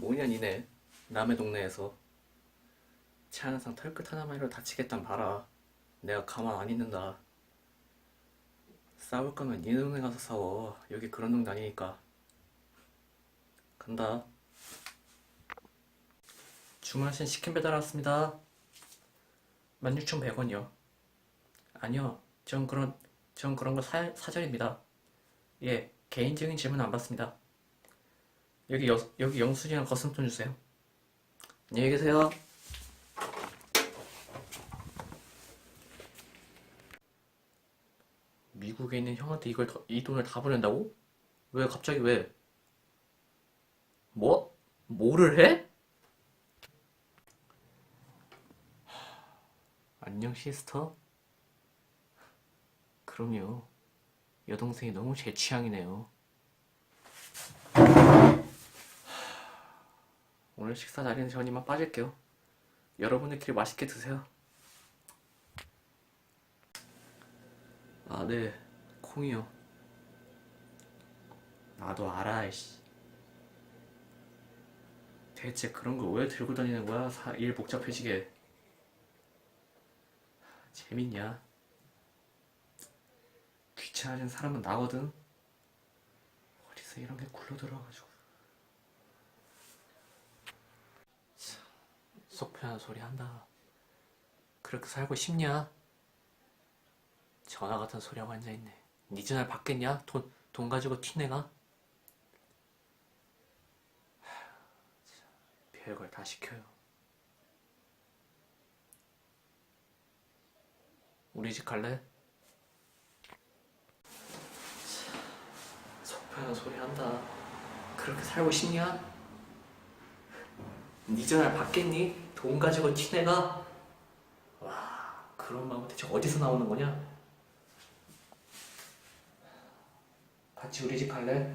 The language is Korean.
뭐냐 니네 남의 동네에서 차 항상 털끝 하나만이라도 다치겠단 봐라. 내가 가만 안 있는다. 싸울 거면 니네 동네 가서 싸워. 여기 그런 동네 아니니까. 간다. 주문하신 치킨 배달 왔습니다. 16,100원이요. 아니요. 전 그런 전 그런 거 사, 사절입니다. 예 개인적인 질문 안 받습니다 여기 여, 여기 영수증이랑 거스름돈 주세요. 안녕히 계세요. 미국에 있는 형한테 이걸 더- 이 돈을 다 보낸다고? 왜 갑자기 왜? 뭐? 뭐를 해? 안녕 시스터? 그럼요. 여동생이 너무 제 취향이네요. 오늘 식사 자리는 전 이만 빠질게요. 여러분들끼리 맛있게 드세요. 아, 네. 콩이요. 나도 알아, 이씨. 대체 그런 걸 왜 들고 다니는 거야? 사- 일 복잡해지게. 재밌냐? 귀찮아진 사람은 나거든. 어디서 이런 게 굴러 들어가지고. 속 편한 소리 한다. 그렇게 살고 싶냐? 전화 같은 소리하고 앉아있네. 니 전화를 받겠냐? 돈, 돈 가지고 튀내가? 별걸 다 시켜요. 우리 집 갈래? 참, 속 편한 소리 한다. 그렇게 살고 싶냐? 니 전화를 받겠니? 돈 가지고 튀내가? 와 그런 마음은 대체 어디서 나오는 거냐? 같이 우리 집 갈래?